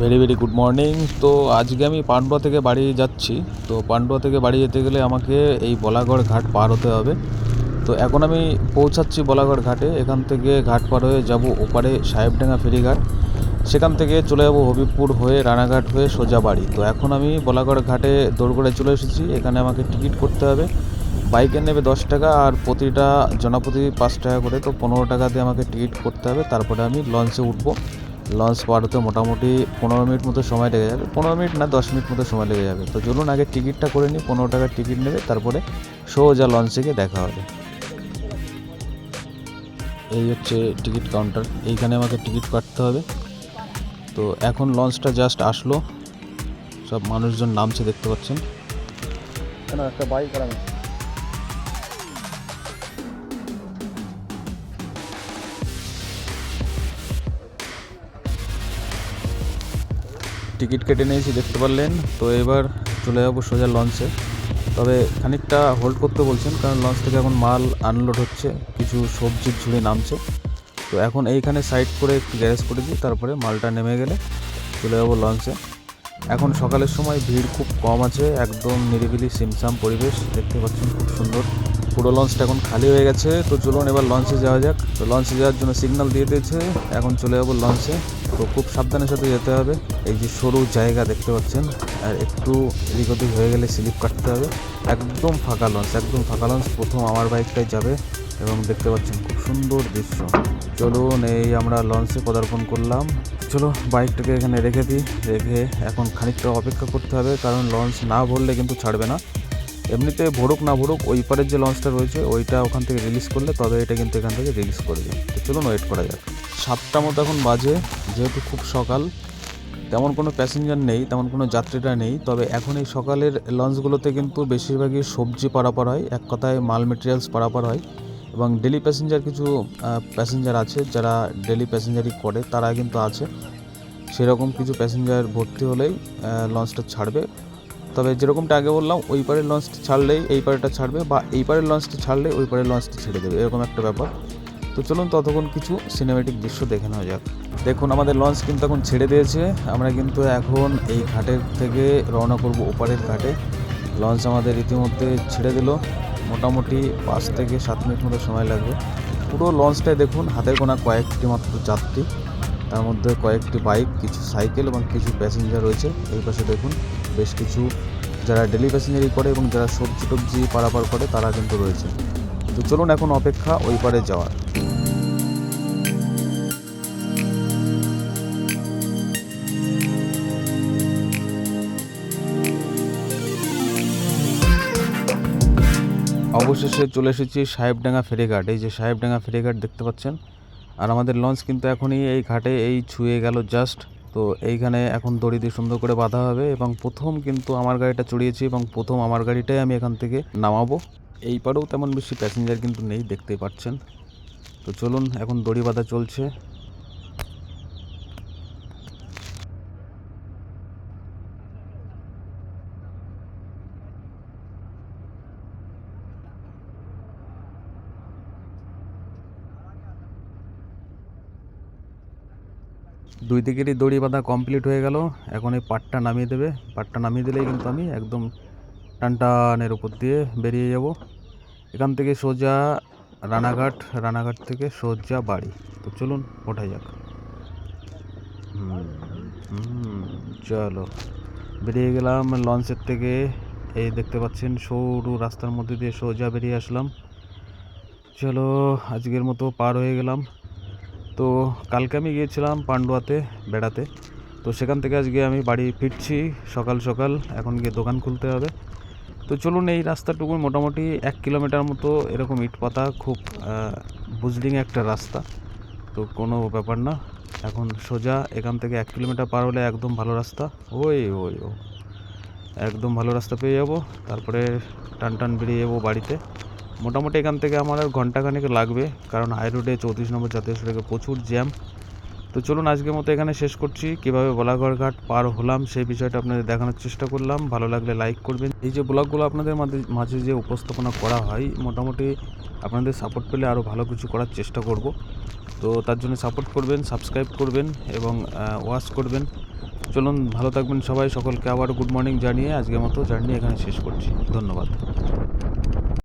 Very very good morning তো আজকে আমি পান্ডুয়া থেকে বাড়ি যাচ্ছি। তো পান্ডুয়া থেকে বাড়ি যেতে গেলে আমাকে এই বলাগড় ঘাট পার হতে হবে। তো এখন আমি পৌঁছাচ্ছি বলাগড় ঘাটে। এখান থেকে ঘাট পার হয়ে যাব ওপারে সাহেবডাঙ্গা ফেরিঘাট। সেখান থেকে চলে যাব হবিবপুর হয়ে রানাঘাট হয়ে সোজা বাড়ি। তো এখন আমি বলাগড় ঘাটে দৌড়গড়ে চলে এসেছি। এখানে আমাকে টিকিট করতে হবে। বাইকের নেবে দশ টাকা আর প্রতিটা জনপ্রতি পাঁচ টাকা করে। তো পনেরো টাকা দিয়ে আমাকে টিকিট করতে হবে। তারপরে আমি লঞ্চে উঠবো। লঞ্চ পার হতে মোটামুটি পনেরো মিনিট মতো সময় লেগে যাবে। পনেরো মিনিট না, দশ মিনিট মতো সময় লেগে যাবে। তো চলুন আগে টিকিটটা করে নিই, পনেরো টাকার টিকিট নেবে, তারপরে সোজা লঞ্চে গিয়ে দেখা হবে। এই হচ্ছে টিকিট কাউন্টার, এইখানে আমাকে টিকিট কাটতে হবে। তো এখন লঞ্চটা জাস্ট আসলো। সব মানুষজন নামছে, দেখতে পাচ্ছেন। একটা বাইক টিকিট কেটে নিয়েছি, দেখতে পারলেন। তো এবার চলে যাব সোজা লঞ্চে। তবে খানিকটা হোল্ড করতে বলছেন, কারণ লঞ্চ থেকে এখন মাল আনলোড হচ্ছে, কিছু সবজির ঝুড়ি নামছে। তো এখন এইখানে সাইড করে একটু গ্যারেজ করে দিই, তারপরে মালটা নেমে গেলে চলে যাব লঞ্চে। এখন সকালের সময় ভিড় খুব কম আছে, একদম নিরিবিলি সিমসাম পরিবেশ, দেখতে পাচ্ছেন খুব সুন্দর। পুরো লঞ্চটা এখন খালি হয়ে গেছে। তো চলুন এবার লঞ্চে যাওয়া যাক। তো লঞ্চে যাওয়ার জন্য সিগন্যাল দিয়ে দিয়েছে। এখন চলে যাব লঞ্চে তো খুব সাবধানের সাথে যেতে হবে। এই যে সরু জায়গা দেখতে পাচ্ছেন, আর একটু এদিক ওদিক হয়ে গেলে স্লিপ কাটতে হবে। একদম ফাঁকা লঞ্চ একদম ফাঁকা লঞ্চ প্রথম আমার বাইকটাই যাবে এবং দেখতে পাচ্ছেন খুব সুন্দর দৃশ্য। চলুন এই আমরা লঞ্চে পদার্পণ করলাম। চলো বাইকটাকে এখানে রেখে দিই। রেখে এখন খানিকটা অপেক্ষা করতে হবে, কারণ লঞ্চ না ভরলে কিন্তু ছাড়বে না। এমনিতে ভরুক না ভরুক, ওই পারের যে লঞ্চটা রয়েছে, ওইটা ওখান থেকে রিলিজ করলে তবে এটা কিন্তু এখান থেকে রিলিজ করে দিই তো চলুন ওয়েট করা যাক। সাতটা মতো এখন বাজে, যেহেতু খুব সকাল, তেমন কোনো প্যাসেঞ্জার নেই, তেমন কোনো যাত্রীরা নেই, তবে এখন এই সকালের লঞ্চগুলোতে কিন্তু বেশিরভাগই সবজি পারাপার হয়, এক কথায় মাল মেটেরিয়ালস পারাপার হয়, এবং ডেলি প্যাসেঞ্জার কিছু প্যাসেঞ্জার আছে, যারা ডেলি প্যাসেঞ্জারই করে, তারা কিন্তু আছে। সেরকম কিছু প্যাসেঞ্জার ভর্তি হলেই লঞ্চটা ছাড়বে। তবে যেরকমটা আগে বললাম, ওই পারের লঞ্চটি ছাড়লেই এই পারেরটা ছাড়বে বা এই পারের লঞ্চটি ছাড়লে ওই পারের লঞ্চটি ছেড়ে দেবে, এরকম একটা ব্যাপার। তো চলুন ততক্ষণ কিছু সিনেমেটিক দৃশ্য দেখে নেওয়া যাক। দেখুন, আমাদের লঞ্চ কিন্তু এখন ছেড়ে দিয়েছে। আমরা কিন্তু এখন এই ঘাটের থেকে রওনা করব ওপারের ঘাটে। লঞ্চ আমাদের ইতিমধ্যে ছেড়ে দিল। মোটামুটি পাঁচ থেকে সাত মিনিট মতো সময় লাগবে। পুরো লঞ্চটায় দেখুন, হাতের গোনা কয়েকটি মাত্র যাত্রী। তার মধ্যে কয়েকটি বাইক কিছু সাইকেল এবং কিছু প্যাসেঞ্জার রয়েছে। এই পাশে দেখুন। বেশ কিছু যারা ডেলি প্যাসেঞ্জারি করে এবং যারা সবজি টবজি পারাপার করে তারা কিন্তু রয়েছে। তো চলুন এখন অপেক্ষা ওই পারে যাওয়ার। অবশেষে চলে এসেছি সাহেবডাঙ্গা ফেরিঘাট। এই যে সাহেবডাঙ্গা ফেরিঘাট দেখতে পাচ্ছেন, আর আমাদের লঞ্চ কিন্তু এখনই এই ঘাটে এই ছুঁয়ে গেল জাস্ট তো এইখানে এখন দড়ি দিয়ে সুন্দর করে বাঁধা হবে এবং প্রথম কিন্তু আমার গাড়িটা চড়িয়েছি এবং প্রথম আমার গাড়িটাই আমি এখান থেকে নামাবো। এই পারেও তেমন বেশি প্যাসেঞ্জার কিন্তু নেই, দেখতেই পাচ্ছেন। তো চলুন, এখন দড়ি বাঁধা চলছে। দুই দিকেরই দড়ি বাঁধা কমপ্লিট হয়ে গেল। এখন এই পাটটা নামিয়ে দেবে। পাটটা নামিয়ে দিলেই কিন্তু আমি একদম টানটানের উপর দিয়ে বেরিয়ে যাব। এখান থেকে সোজা রানাঘাট রানাঘাট থেকে সোজা বাড়ি। তো চলুন ওঠা যাক। চলো। বেরিয়ে গেলাম লঞ্চের থেকে। এই দেখতে পাচ্ছেন সরু রাস্তার মধ্যে দিয়ে সোজা বেরিয়ে আসলাম। চলো, আজকের মতো পার হয়ে গেলাম। তো কালকে আমি গিয়েছিলাম পান্ডুয়াতে, বেড়াতে। তো সেখান থেকে আজকে আমি বাড়ি ফিরছি সকাল সকাল, এখন গিয়ে দোকান খুলতে হবে। তো চলুন এই রাস্তাটুকু মোটামুটি এক কিলোমিটার মতো এরকম ইট পাতা খুব বুজলিং একটা রাস্তা। তো কোনো ব্যাপার না, এখন সোজা এখান থেকে এক কিলোমিটার পার হলে একদম ভালো রাস্তা। ওই ওই, ও। একদম ভালো রাস্তা পেয়ে যাব, তারপরে টান টান বেরিয়ে যাব বাড়িতে। মোটামুটি এখান থেকে আমার আর ঘন্টাখানেক লাগবে, কারণ হাই রোডে চৌত্রিশ নম্বর জাতীয় সড়কে প্রচুর জ্যাম তো চলুন আজকের মতো এখানে শেষ করছি। কীভাবে বলাগড় ঘাট পার হলাম সেই বিষয়টা আপনাদের দেখানোর চেষ্টা করলাম। ভালো লাগলে লাইক করবেন। এই যে ব্লগগুলো আপনাদের মাঝে- মাঝে যে উপস্থাপনা করা হয়, মোটামুটি আপনাদের সাপোর্ট পেলে আরও ভালো কিছু করার চেষ্টা করব। তো তার জন্য সাপোর্ট করবেন সাবস্ক্রাইব করবেন এবং ওয়াচ করবেন। চলুন, ভালো থাকবেন সবাই। সকলকে আবার গুড মর্নিং জানিয়ে আজকের মতো জার্নি এখানে শেষ করছি। ধন্যবাদ।